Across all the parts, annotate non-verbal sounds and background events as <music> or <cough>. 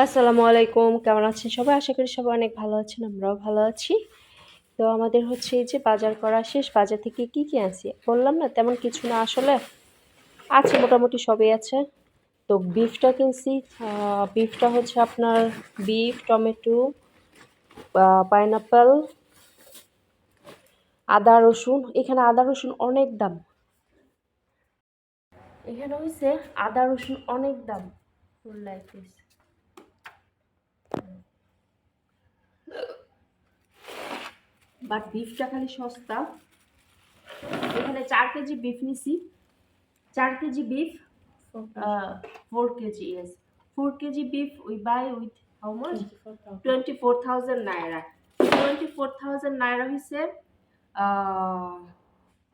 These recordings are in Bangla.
আসসালামু আলাইকুম কেমন আছেন সবাই? আশা করি সবাই অনেক ভালো আছেন, আমরাও ভালো আছি। তো আমাদের হচ্ছে এই যে বাজার করা শেষ, বাজার থেকে কি কি আনছি? বললাম না, তেমন কিছু না আসলে। আছে, মোটামুটি সবই আছে। তো বিফটা কিনছি বিফটা হচ্ছে আপনার বিফ, টমেটো পাইনাপেল, আদা, রসুন। এখানে আদা, রসুন অনেক দাম। এখানে হচ্ছে আদা, রসুন অনেক দাম। লাইফ বাট বিফটা খালি সস্তা। এখানে চার কেজি বিফ নিছি। চার KG beef four KG yes four KG beef we buy with how much twenty four thousand naira twenty four thousand naira হয়েছে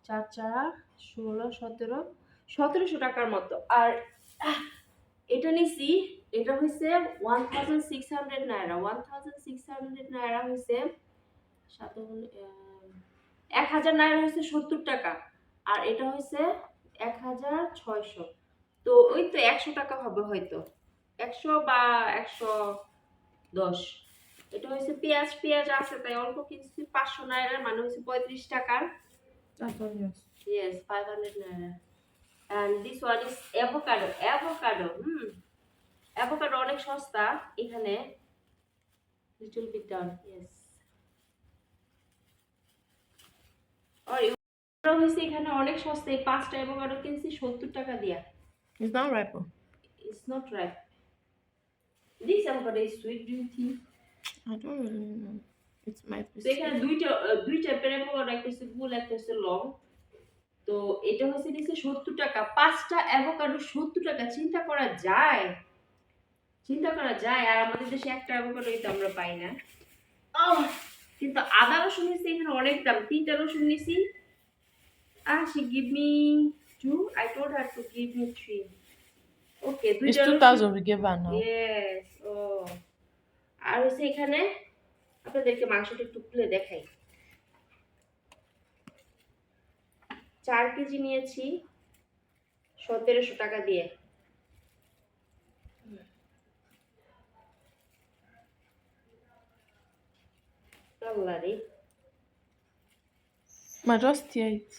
চার চার ষোলো সতেরো সতেরোশো টাকার মতো। আর এটা নিছি এটা হয়েছে one thousand six hundred naira one thousand six hundred naira হয়েছে সাত এক হাজার নাইরা হয়েছে সত্তর টাকা আর এটা হয়েছে এক হাজার ছয়শো তো ওই তো একশো টাকা হবে হয়তো একশো বা একশো দশ এটা হয়েছে পেঁয়াজ পেঁয়াজ আছে তাই অল্প কিনছি পাঁচশো নাইরার মানে হয়েছে পঁয়ত্রিশ টাকার Yes, 500 naira. And this one is avocado. Avocado. Hmm avocado অনেক সস্তা এখানে লিটল বিট ডাউন ইয়েস আর এগুলো হয়েছে এখানে অনেক সস্তা এই পাঁচটা অ্যাভোকাডো কিনছি সত্তর টাকা দিয়া। Not ripe. oh. It's not right this you think? I don't really know. It might তো এখানে দুইটা আহ, দুই টাইপের অ্যাভোকাডো একটা হচ্ছে গোল একটা হচ্ছে লং তো এটা হচ্ছে দিচ্ছে সত্তর টাকা। পাঁচটা অ্যাভোকাডো সত্তর টাকা চিন্তা করা যায়। চিন্তা করা যায় আর আমাদের দেশে একটা অ্যাভোকাডো কিন্তু আমরা পাই না। কিন্তু আদা রসুন নিচ্ছি এখানে অনেক দাম। তিনটা রসুন নিছি আর সে give me two I told her to give me three okay It's two thousand we gave her now. Yes ও আর হচ্ছে এখানে আপনাদেরকে মাংসটা একটু খুলে দেখাই। চার কেজি নিয়েছি সতেরোশো টাকা দিয়ে। আল্লাহ রে। Ma just tear it.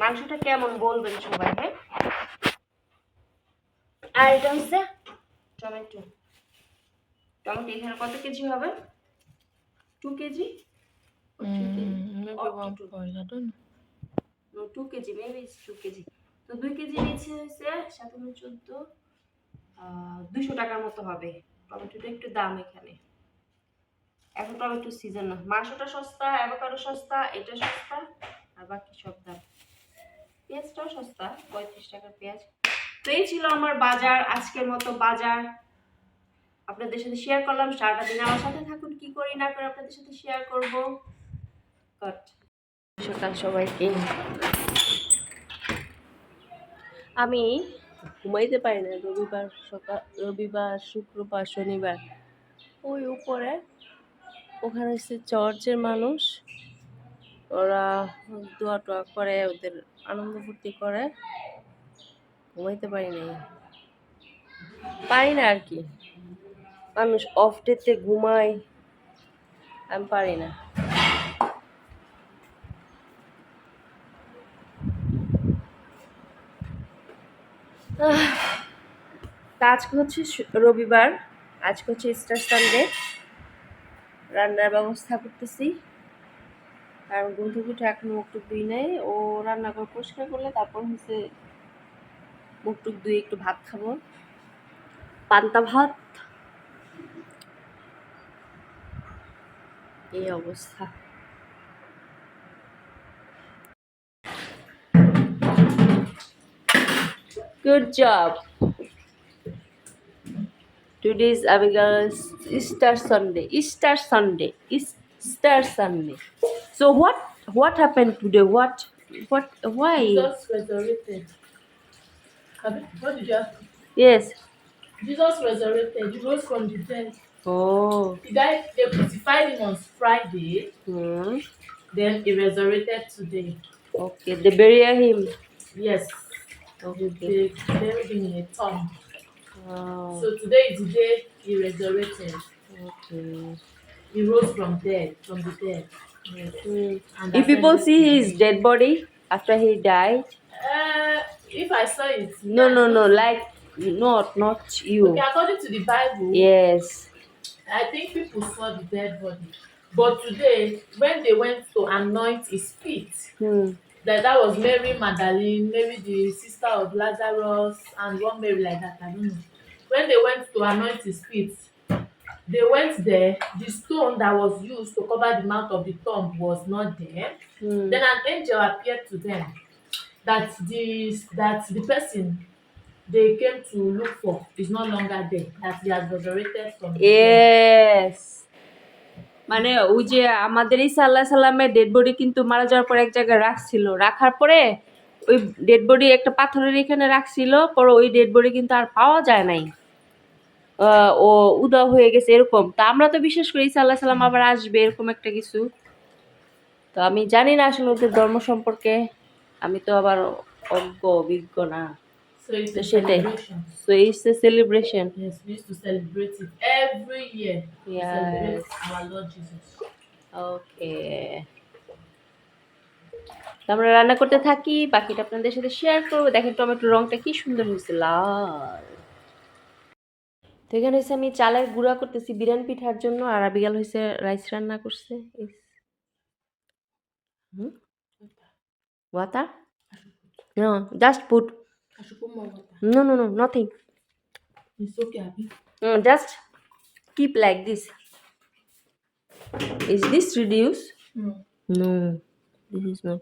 মাংসটা কেমন বলবেন সবাই হ্যাঁ? আর এটা হচ্ছে টমেটো। টমেটো এখানে কত কেজি হবে? Two KG. Two KG. Maybe two KG তো দুই কেজি নিচ্ছে হচ্ছে সাতান্ন চোদ্দ দুশো টাকার মতো হবে। টমেটোটা একটু দাম এখানে। এখন টমেটো সিজন না। মাংসটা সস্তা অ্যাভোকাডো সস্তা, এটা সস্তা, আর বাকি সব দাম। পেঁয়াজটাও সস্তা, পঁয়ত্রিশ টাকার পেঁয়াজ। তো এই ছিল আমার বাজার, আজকের মতো বাজার। আপনাদের সাথে শেয়ার করলাম, সারাটা দিন আমার সাথে থাকুন, কি করি না করে আপনাদের সাথে শেয়ার করব। সকাল সবাইকে। আমি ঘুমাইতে পারি না, রবিবার সকাল, রবিবার, শুক্রবার, শনিবার। ওই উপরে ওখানে হচ্ছে চর্চের মানুষ। ওরা দোয়া টোয়া করে, ওদের আনন্দ ফুর্তি করে। ঘুমাইতে পারি নাই। পারি না আর কি। মানুষ অফ ডেতে ঘুমায় আমি পারি না। আজকে হচ্ছে রবিবার। আজকে হচ্ছে স্টার সানডে রান্নার ব্যবস্থা করতেছি। কারণ গুন্ধু এখন মুখটুক দুই নেই। ও রান্না করে পরিষ্কার করলে তারপর হচ্ছে মুখটুক দুই একটু ভাত খাব। পান্তা ভাত। এই অবস্থা। Good job. Today is Abigail's Easter Sunday. Easter Sunday. Easter Sunday. So what what happened today? What what why? Jesus resurrected. What did you ask? Yes. Jesus resurrected. He rose from the dead. Oh. He died. They crucified him on Friday. Hmm. Then he resurrected today. Okay. They bury him. Yes. Okay. they buried him in a tomb. Wow. So today is the day he resurrected. Okay. He rose from dead, from the dead. And If people see his dead body after he died, Uh, if I saw it. no, no, no, like not not you. Okay, according to the Bible, Yes. I think people saw the dead body. But today, when they went to anoint his feet, Hmm. that that was Mary Magdalene, Mary the sister of Lazarus, and one Mary like that. I don't know When they went to anoint his feet, they went there. The stone that was used to cover the mouth of the tomb was not there. Hmm. Then an angel appeared to them that the that the person they came to look for is no longer there. That he has resurrected from the dead. Yes. মানে ওই যে আমাদের ঈসা আল্লাহ সাল্লামের ডেড বডি কিন্তু মারা যাওয়ার পরে এক জায়গায় রাখছিল রাখার পরে ওই ডেড বডি একটা পাথরের এখানে রাখছিল পরে ওই ডেড বডি কিন্তু আর পাওয়া যায় নাই আহ, ও উদা হয়ে গেছে এরকম। তা আমরা তো বিশ্বাস করি আল্লাহ সাল্লাম আবার আসবে এরকম একটা কিছু। তো আমি জানি না আসলে ওদের ধর্ম সম্পর্কে আমি তো আবার অজ্ঞ অভিজ্ঞ না। তো সেটাই। So it's a celebration. Okay আমরা রান্না করতে থাকি বাকিটা আপনাদের সাথে শেয়ার করব। দেখেন টমেটোর রংটা কি সুন্দর হয়েছে লাল। তো এখানে হয়েছে আমি চালের গুঁড়া করতেছি বিরিয়ানি পিঠার জন্য আর আবিগাল হয়েছে রাইস রান্না করছে water no just put. No no no nothing. Just keep like this is this reduce Mm. No, this is not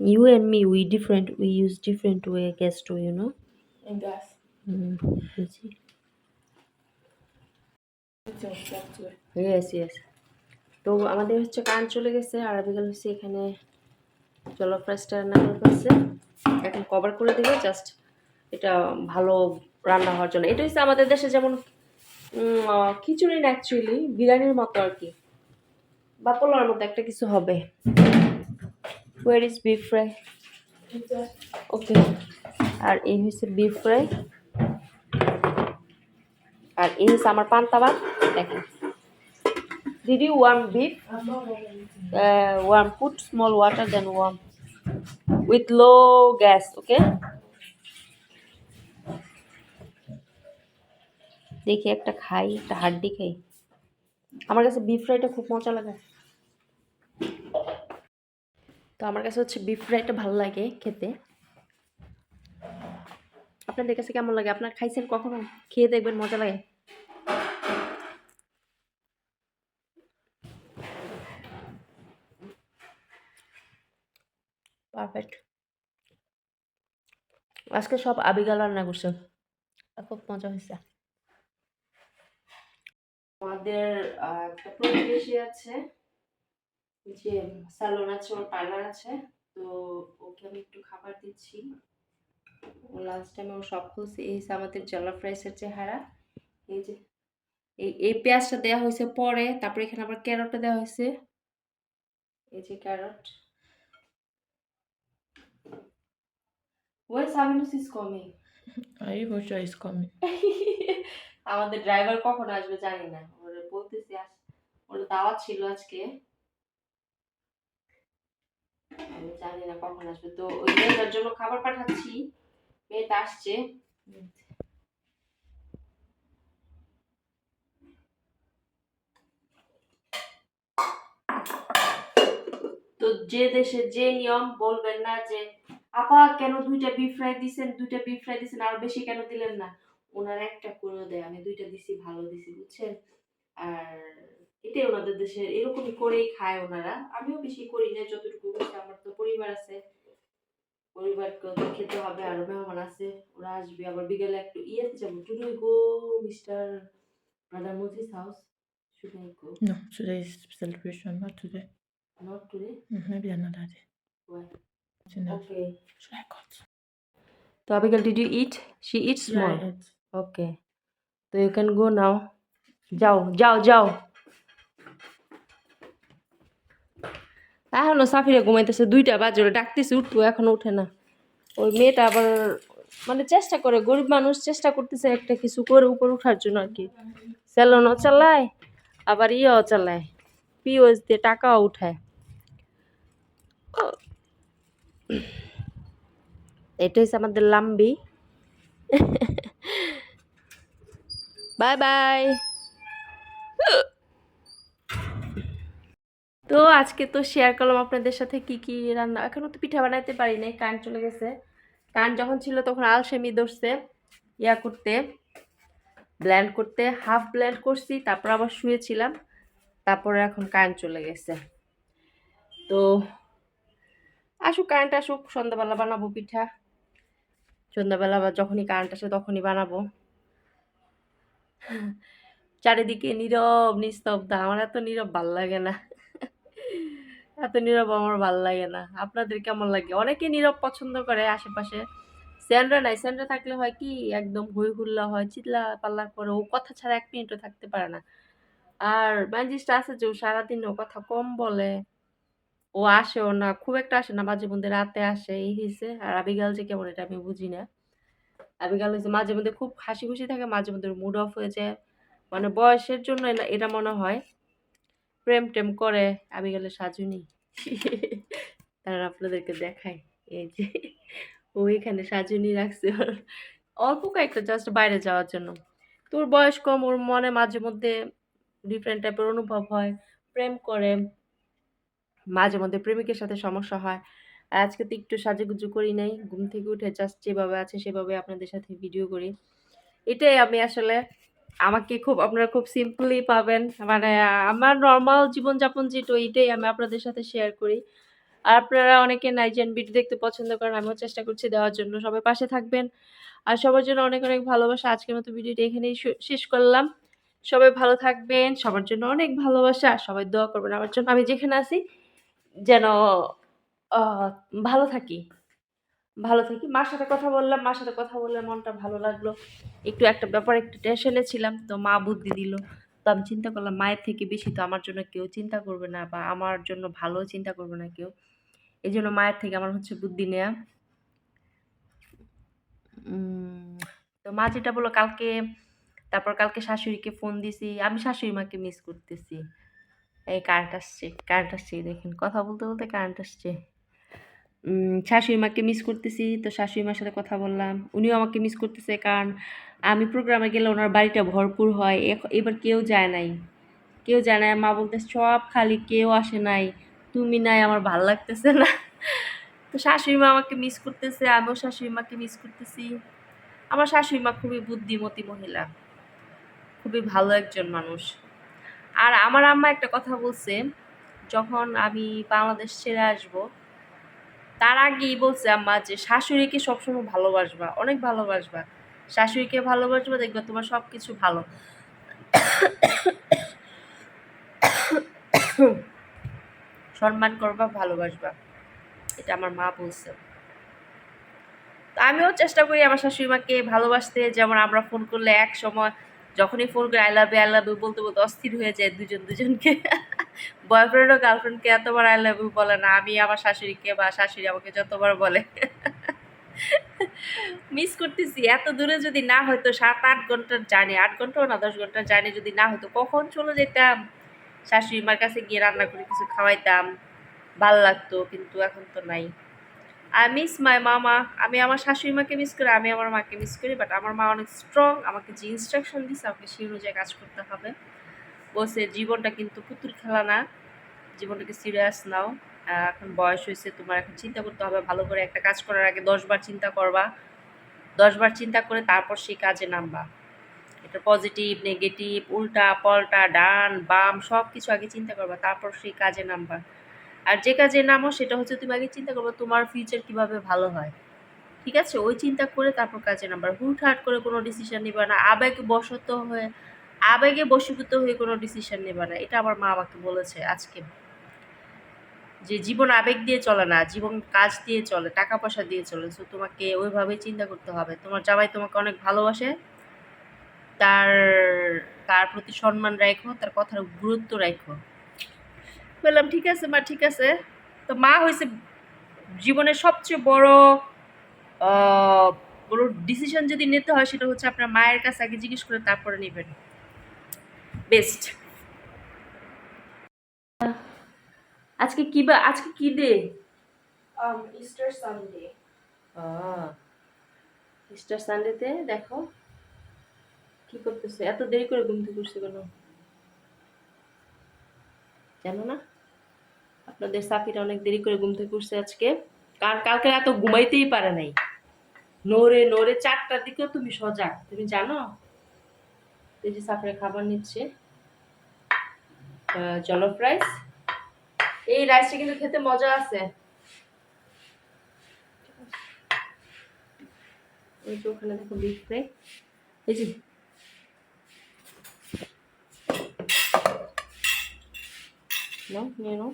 You and me, we different. We use different way, I guess, too. You know. And gas. Mm, you see? Your stuff. Yes, yes. তো আমাদের হচ্ছে কারেন্ট চলে গেছে আর বিকাল হচ্ছে এখানে জলফ রাইসটা রান্না করে ফেলছে এখন কভার করে দেবে জাস্ট এটা ভালো রান্না হওয়ার জন্য এটা হচ্ছে আমাদের দেশে যেমন উম, আহ, খিচুড়ি না অ্যাকচুয়ালি বিরিয়ানির মতো আর কি বা পোলার মতো একটা কিছু হবে where is beef fry okay আর এই হচ্ছে বিফ ফ্রাই আর এই হচ্ছে আমার পান্তা ভাত দেখেন really eating. Uh, warm. Put small water, then warm. With low gas, okay? দেখি একটা খাই একটা হাড্ডি খাই আমার কাছে বিফ ফ্রাইটা খুব মজা লাগে তো আমার কাছে হচ্ছে বিফ ফ্রাইটা ভালো লাগে খেতে। আপনাদের কাছে কেমন লাগে? আপনার খাইছেন কখনো? খেয়ে দেখবেন, মজা লাগে। পারফেক্ট আজকে সব আবিগাল রান্না করছে। খুব মজা হয়েছে। আমাদের একটা প্রতিবেশী আছে। যে স্যালন আছে ওর পার্লার আছে তো ওকে আমি একটু খাবার দিচ্ছি। লাস্ট টাইমে ও সব খুলছে। এই হচ্ছে আমাদের জলফ রাইসের চেহারা এই যে এই এই পেঁয়াজটা দেওয়া হয়েছে পরে তারপরে এখানে আবার ক্যারটটা দেওয়া হয়েছে। এই যে carrot. Where's Aminus is coming? You even sure it's আমাদের ড্রাইভার কখন আসবে জানি না। ওরে বলতেছি আস ওর দাওয়াত ছিল আজকে। আমি জানি না কখন আসবে। তো ওই মেয়েটার জন্য খাবার পাঠাচ্ছি। মেয়েটা আসছে। তো যে দেশে যে নিয়ম, বলবেন না যে, আপা, কেন দুইটা বিফ ফ্রাই দিছেন? দুইটা বিফ ফ্রাই দিছেন? আর বেশি কেন দিলেন না? ওনারা একটা করে দেয়, আমি দুইটা দিছি, ভালো দিছি, বুঝছেন? আর এটাই ওনাদের দেশে এরকমই করেই খায় ওনারা। আমিও বেশি করি না যতটুকু হচ্ছে আমার তো পরিবার আছে। পরিবারকে তো খেতে হবে আরও মেহমান আছে ওরা আসবে। আবার বিকেলে একটু ইয়েতে যাব। To go mister brother Mathis house? Should I go. No, today is celebration, not today. Not today Mm, Maybe another day. else. Okay Should I cut? তো Abigail did you eat she it's Yeah, small I ate. Okay তো ইউ ক্যান গো নাও যাও যাও যাও এখনও সাফিরা ঘুমাইতেছে, দুইটা বাজে, ওরা ডাকতেছে, উঠবো, এখনও উঠে না। ওই মেয়েটা আবার মানে চেষ্টা করে, গরিব মানুষ চেষ্টা করতেছে একটা কিছু করে উপর উঠার জন্য আর কি। স্যালনও চালায়, আবার ইয়েও চালায় পিওএস দিয়ে টাকাও উঠায়। এটা হচ্ছে আমাদের লাম্বি। Bye bye. তো আজকে তো শেয়ার করলাম আপনাদের সাথে কি কি রান্না এখনও তো পিঠা বানাইতে পারি নাই কারেন্ট চলে গেছে। কারেন্ট যখন ছিল তখন আলসেমি ধরছে, ইয়া করতে ব্ল্যান্ড করতে হাফ ব্ল্যান্ড করছি, তারপর আবার শুয়েছিলাম, তারপরে এখন কারেন্ট চলে গেছে। তো আসুক কারেন্ট আসুক, সন্ধ্যাবেলা বানাবো পিঠা। সন্ধ্যাবেলা বা যখনই কারেন্ট আসে তখনই বানাবো। চারিদিকে নীরব, নিস্তব্ধ, আমার এত নীরব ভালো লাগে না। এত নীরব আমার ভালো লাগে না। আপনাদের কেমন লাগে? অনেকে নীরব পছন্দ করে আশেপাশে। স্যান্ড্রা নাই, স্যান্ড্রা থাকলে হয় কি, একদম হই হুল্লা হয়, চিল্লা পাল্লার পরে ও কথা ছাড়া এক মিনিটও থাকতে পারে না। আর ম্যাজিস্টটা আছে যে, ও সারাদিন ও কথা কম বলে। ও আসেও না, খুব একটা আসে না, মাঝে মধ্যে রাতে আসে, এই হিসে আর আবিগাল যে কেমন এটা আমি বুঝি না। আবিগাল হচ্ছে মাঝে মধ্যে খুব হাসি খুশি থাকে, মাঝে মধ্যে মুড অফ হয়ে যায়। মানে বয়সের জন্য এটা মনে হয়। প্রেম টেম করে আবিগালের সাজুনি। তারা আপনাদেরকে দেখায়। এই যে, ও এখানে সাজুনি রাখছে। অল্প কয়েকটা জাস্ট বাইরে যাওয়ার জন্য। তোর বয়স কম, ওর মনে মাঝে মধ্যে ডিফারেন্ট টাইপের অনুভব হয়। প্রেম করে, মাঝে মধ্যে প্রেমিকের সাথে সমস্যা হয়। আর আজকে তো একটু সাজুগুজু করি নাই। ঘুম থেকে উঠে জাস্ট যেভাবে আছে, সেভাবে আপনাদের সাথে ভিডিও করি। এটাই আমি আসলে আমাকে খুব, আপনারা খুব সিম্পলি পাবেন। মানে আমার নর্মাল জীবনযাপন যেটা এইটাই আমি আপনাদের সাথে শেয়ার করি। আর আপনারা অনেকে নাইজেন ভিডিও দেখতে পছন্দ করেন, আমিও চেষ্টা করছি দেওয়ার জন্য। সবাই পাশে থাকবেন। আর সবার জন্য অনেক অনেক ভালোবাসা। আজকের মতো ভিডিওটা এখানেই শেষ করলাম। সবাই ভালো থাকবেন। সবার জন্য অনেক ভালোবাসা। সবাই দোয়া করবেন আমার জন্য। আমি যেখানে আছি, যেন ভালো থাকি। ভালো থাকি। মার সাথে কথা বললাম, মার সাথে কথা বললে মনটা ভালো লাগল। একটু একটা ব্যাপার, একটু টেনশনে ছিলাম, তো মা বুদ্ধি দিল। তো আমি চিন্তা করলাম, মায়ের থেকে বেশি তো আমার জন্য কেউ চিন্তা করবে না বা আমার জন্য ভালো চিন্তা করবে না কেউ। এই জন্য মায়ের থেকে আমার হচ্ছে বুদ্ধি নেয়া। তো মা যেটা বলল, কালকে, তারপর কালকে শাশুড়িকে ফোন দিছি। আমি শাশুড়ি মাকে মিস করতেছি। এই কারেন্ট আসছে কারেন্ট আসছে, দেখেন, কথা বলতে বলতে কারেন্ট আসছে। শাশুড়ি মাকে মিস করতেছি, তো শাশুড়ি মার সাথে কথা বললাম। উনিও আমাকে মিস করতেছে কারণ আমি প্রোগ্রামে গেলে ওনার বাড়িটা ভরপুর হয়। এবার কেউ যায় নাই। কেউ যায় নাই। মা বলতে সব খালি, কেউ আসে নাই। তুমি নাই, আমার ভালো লাগতেছে না। <laughs> তো শাশুড়ি মা আমাকে মিস করতেছে, আমিও শাশুড়ি মাকে মিস করতেছি। আমার শাশুড়ি মা খুবই বুদ্ধিমতী মহিলা। খুবই ভালো একজন মানুষ। আর আমার আম্মা একটা কথা বলছে, যখন আমি বাংলাদেশ ছেড়ে আসব তার আগেই বলছে আম্মা যে শাশুড়িকে সবসময় ভালোবাসবা, অনেক ভালোবাসবা। শাশুড়িকে ভালোবাসবা, দেখবে তোমার সব কিছু ভালো। সম্মান করবা, ভালোবাসবা। এটা আমার মা বলছে। তো আমিও চেষ্টা করি আমার শাশুড়ি মাকে ভালোবাসতে, যেমন আমরা ফোন করলে এক সময় যখনই ফোন করে I love you I love you বলতে বলতে অস্থির হয়ে যায় দুজন দুজনকে। বয়ফ্রেন্ড ও গার্লফ্রেন্ডকে এতবার আই লাভ ইউ বলে না, আমি আমার শাশুড়িকে বা শাশুড়ি আমাকে যতবার বলে। মিস করতেছি, এত দূরে যদি না হয়তো সাত আট ঘণ্টার জার্নি আট ঘন্টাও না দশ ঘণ্টার জানি যদি না হতো কখন চলে যেতাম? শাশুড়ি মার কাছে গিয়ে রান্না করে কিছু খাওয়াইতাম, ভালো লাগতো, কিন্তু এখন তো নাই। আই মিস মাই মামা আমি আমার শাশুড়ি মাকে মিস করি, আমি আমার মাকে মিস করি বাট আমার মা অনেক স্ট্রং আমাকে যে ইনস্ট্রাকশন দিচ্ছে আমাকে সেই অনুযায়ী কাজ করতে হবে। বলছে, জীবনটা কিন্তু পুতুল খেলা না। জীবনটাকে সিরিয়াস নাও। এখন বয়স হয়েছে তোমার, এখন চিন্তা করতে হবে। ভালো করে একটা কাজ করার আগে দশবার চিন্তা করবা। দশবার চিন্তা করে তারপর সেই কাজে নামবা। এটা পজিটিভ নেগেটিভ উল্টা, পাল্টা, ডান, বাম সব কিছু আগে চিন্তা করবা। তারপর সেই কাজে নামবা। আর যে কাজে নামো, সেটা হচ্ছে তুমি আগে চিন্তা করবে তোমার ফিউচার কীভাবে ভালো হয়। ঠিক আছে? ওই চিন্তা করে তারপর কাজে নামবার হুটহাট করে কোনো ডিসিশন নিবা না। আবেগ বশত হয়ে আবেগে বশীভূত হয়ে কোনো ডিসিশন নেবা না। এটা আমার মা আমাকে বলেছে আজকে। যে জীবন আবেগ দিয়ে চলে না, জীবন কাজ দিয়ে চলে টাকা পয়সা দিয়ে চলে। সো তোমাকে ওইভাবেই চিন্তা করতে হবে। তোমার জামাই তোমাকে অনেক ভালোবাসে। তার তার প্রতি সম্মান রাখো তার কথার গুরুত্ব রাখো বললাম, ঠিক আছে মা, ঠিক আছে। তো মা হয়েছে জীবনের সবচেয়ে বড় বড় ডিসিশন যদি নিতে হয়, সেটা হচ্ছে আপনার মায়ের কাছে আগে জিজ্ঞেস করে তারপরে নেবেন। বেস্ট। আজকে কি বা আজকে কি ডে? ইস্টার সানডে ইস্টার সানডেতে দেখো কি করতেছে? এত দেরি করে ঘুম থেকে উঠছে কেন? জানো না? আপনাদের সাফিরা অনেক দেরি করে ঘুম থেকে উঠছে আজকে। কার কালকে এত ঘুমাইতেই পারে নাই। নোরে নোরে চারটার দিকেও তুমি সজাগ। তুমি জানো? এই সাফিরা খাবার নিচ্ছে জলফ রাইস এই রাইসটা কিন্তু খেতে মজা আছে। এই যে ওখানে দেখো বিফ ফ্রাই এই যে। নিয়ে নাও।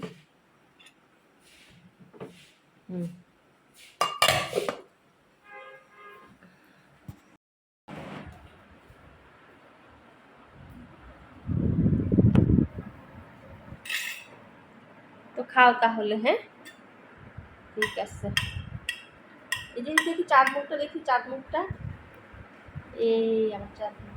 হুম। খাও তাহলে হ্যাঁ? ঠিক আছে। এই যে দেখি চাঁদ মুখটা দেখি চাঁদ মুখটা এই আমার চাঁদ মুখ